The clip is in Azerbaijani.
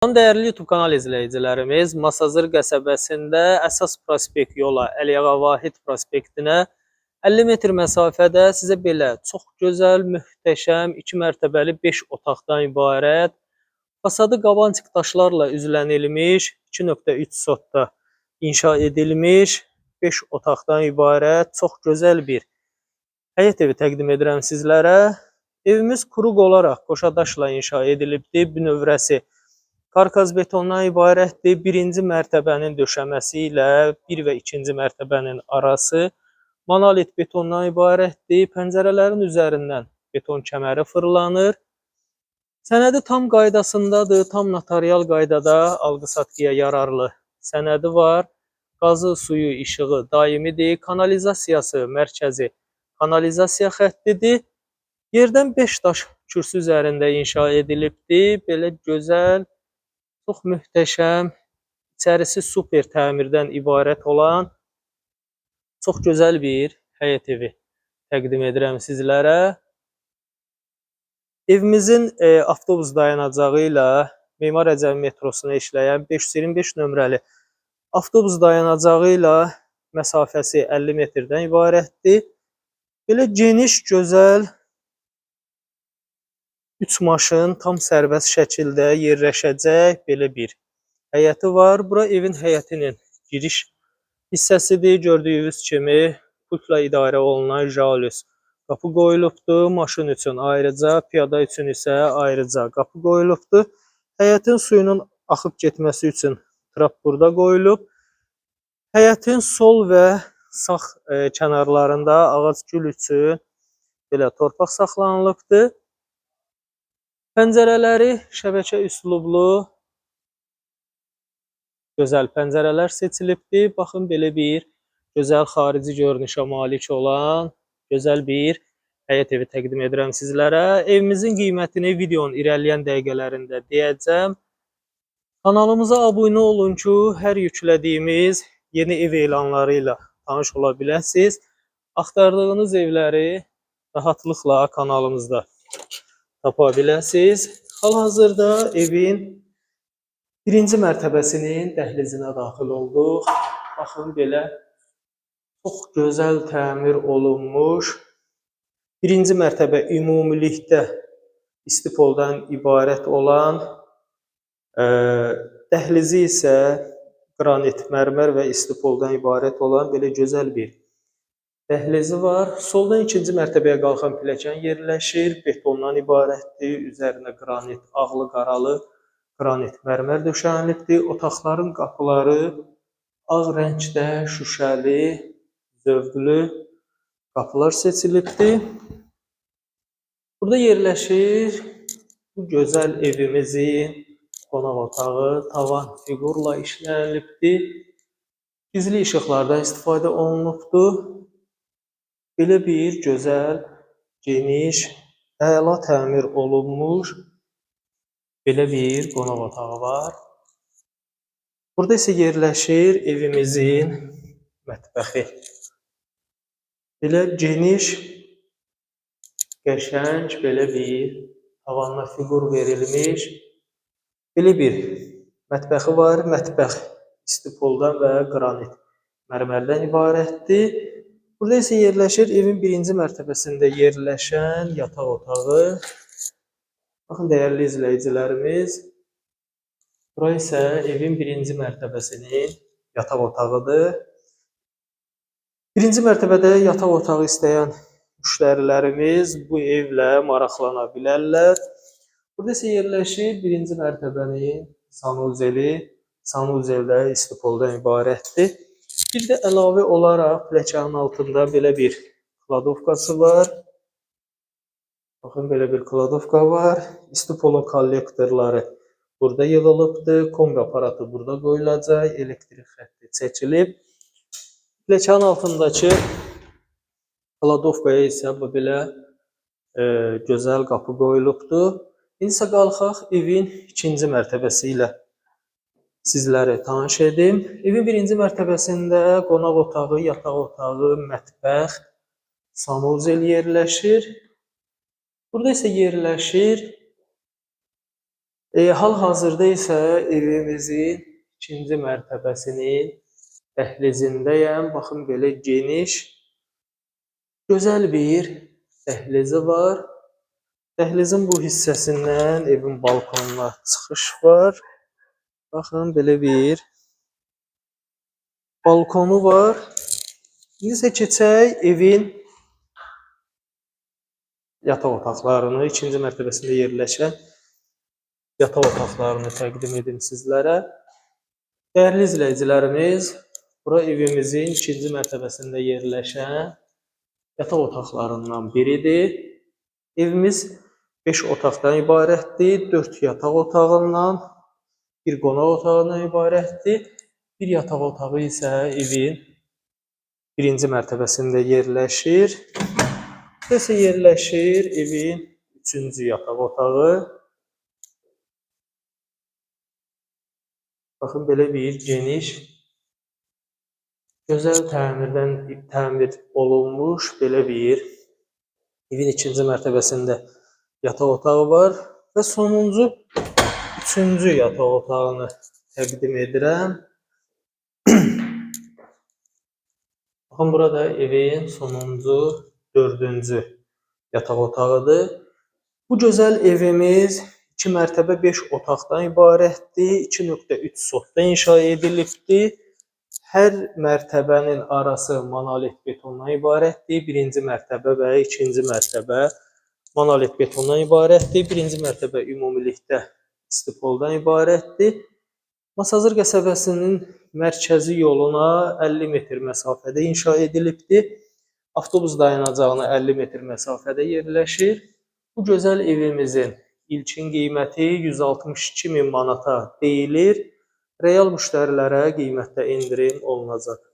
Dəyərli YouTube kanal izləyicilərimiz, Masazır qəsəbəsində əsas prospekt yola Əliyağa Vahid prospektinə 50 metr məsafədə sizə belə çox gözəl, möhtəşəm, 2 mərtəbəli 5 otaqdan ibarət, fasadı qavançıq daşlarla üzlənilmiş, 2.3 sotda inşa edilmiş 5 otaqdan ibarət çox gözəl bir həyət evi təqdim edirəm sizlərə. Evimiz kuruq olaraq qoşa daşla inşa edilibdir. Bünövrəsi Karkaz betondan ibarətdir. Birinci mərtəbənin döşəməsi ilə bir və ikinci mərtəbənin arası monolit betondan ibarətdir. Pəncərələrin üzərindən beton kəməri fırlanır. Sənədi tam qaydasındadır. Tam notarial qaydada alqı-satqıya yararlı sənədi var. Qazı, suyu, işığı daimidir. Kanalizasiyası mərkəzi kanalizasiya xəttidir. Yerdən 5 daş kürsü üzərində inşa edilibdir. Belə gözəl Çox möhtəşəm, içərisi super təmirdən ibarət olan çox gözəl bir həyət evi təqdim edirəm sizlərə. Evimizin e, avtobus dayanacağı ilə Memar Əcəmi metrosuna işləyən 525 nömrəli avtobus dayanacağı ilə məsafəsi 50 metrdən ibarətdir. Belə geniş, gözəl 3 maşın tam sərbəst şəkildə yerləşəcək belə bir həyəti var. Bura evin həyətinin giriş hissəsidir. Gördüyünüz kimi pultla idarə olunan jalüz qapı qoyulubdur. Maşın üçün ayrıca, piyada üçün isə ayrıca qapı qoyulubdur. Həyətin suyunun axıb getməsi üçün trap burada qoyulub. Həyətin sol və sağ e, kənarlarında ağac gül üçün belə torpaq saxlanılıbdır. Pəncərələri şəbəkə üslublu gözəl pəncərələr seçilibdir. Baxın belə bir gözəl xarici görünüşə malik olan gözəl bir həyət evi təqdim edirəm sizlərə. Evimizin qiymətini videonun irəliləyən dəqiqələrində deyəcəm. Kanalımıza abunə olun ki, hər yüklədiyimiz yeni ev elanları ilə tanış ola biləsiniz. Axtardığınız evləri rahatlıqla kanalımızda tapa biləsiniz. Hal-hazırda evin birinci mərtəbəsinin dəhlizinə daxil olduq. Baxın belə çox gözəl təmir olunmuş. Birinci mərtəbə ümumilikdə istipoldan ibarət olan, ə, dəhlizi isə qranit, mərmər və istipoldan ibarət olan belə gözəl bir Dəhlizi var. Soldan ikinci mərtəbəyə qalxan pilləkən yerləşir. Betondan ibarətdir. Üzərinə qranit, ağlı qaralı qranit mərmər döşənilibdir. Otaqların qapıları ağ rəngdə şüşəli, zövqlü qapılar seçilibdir. Burada yerləşir bu gözəl evimizin qonaq otağı. Tavan fiqurla işlənilibdir. Gizli işıqlardan istifadə olunubdur. Belə bir gözəl, geniş, əla təmir olunmuş belə bir qonaq otağı var. Burada isə yerləşir evimizin mətbəxi. Belə geniş, qəşəng, belə bir tavanına fiqur verilmiş belə bir mətbəxi var. Mətbəx istipoldan və qranit mərmərdən ibarətdir. Burada isə yerləşir evin birinci mərtəbəsində yerləşən yataq otağı. Baxın dəyərli izləyicilərimiz, bura isə evin birinci mərtəbəsinin yataq otağıdır. Birinci mərtəbədə yataq otağı istəyən müştərilərimiz bu evlə maraqlana bilərlər. Burada isə yerləşir birinci mərtəbənin sanuzeli. Sanuzel də istipoldan ibarətdir. Bir də əlavə olaraq pləkanın altında belə bir kladovkası var. Baxın belə bir kladovka var. İstipolun kollektorları burada yığılıbdır. Kombi aparatı burada qoyulacaq. Elektrik xətti çəkilib. Pləkanın altındakı kladovkaya isə belə e, gözəl qapı qoyulubdur. İndi isə evin ikinci mərtəbəsi ilə sizləri tanış edim. Evin birinci mərtəbəsində qonaq otağı, yataq otağı, mətbəx, sanuzel yerləşir. Burada isə yerləşir E, Hal-hazırda isə evimizin ikinci mərtəbəsinin dəhlizindəyəm. Baxın belə geniş, gözəl bir dəhlizi var. Dəhlizin bu hissəsindən evin balkonuna çıxış var. Baxın belə bir balkonu var. İndi isə keçək evin yataq otaqlarını, ikinci mərtəbəsində yerləşən yataq otaqlarını təqdim edim sizlərə. Dəyərli izləyicilərimiz, bura evimizin ikinci mərtəbəsində yerləşən yataq otaqlarından biridir. Evimiz 5 otaqdan ibarətdir. 4 yataq otağından, bir qonaq otağından ibarətdir. Bir yataq otağı isə evin birinci mərtəbəsində yerləşir. İsə yerləşir evin üçüncü yataq otağı. Baxın belə bir geniş, gözəl təmirdən təmir olunmuş belə bir evin ikinci mərtəbəsində yataq otağı var və sonuncu üçüncü yataq otağını təqdim edirəm. Baxın burada evin sonuncu dördüncü yataq otağıdır. Bu gözəl evimiz 2 mərtəbə 5 otaqdan ibarətdir. 2.3 sotda inşa edilibdir. Hər mərtəbənin arası monolit betondan ibarətdir. Birinci mərtəbə və ikinci mərtəbə monolit betondan ibarətdir. Birinci mərtəbə ümumilikdə istipoldan ibarətdir. Masazır qəsəbəsinin mərkəzi yoluna 50 metr məsafədə inşa edilibdir. Avtobus dayanacağına 50 metr məsafədə yerləşir. Bu gözəl evimizin ilkin qiyməti 162 min manata deyilir. Real müştərilərə qiymətdə endirim olunacaq.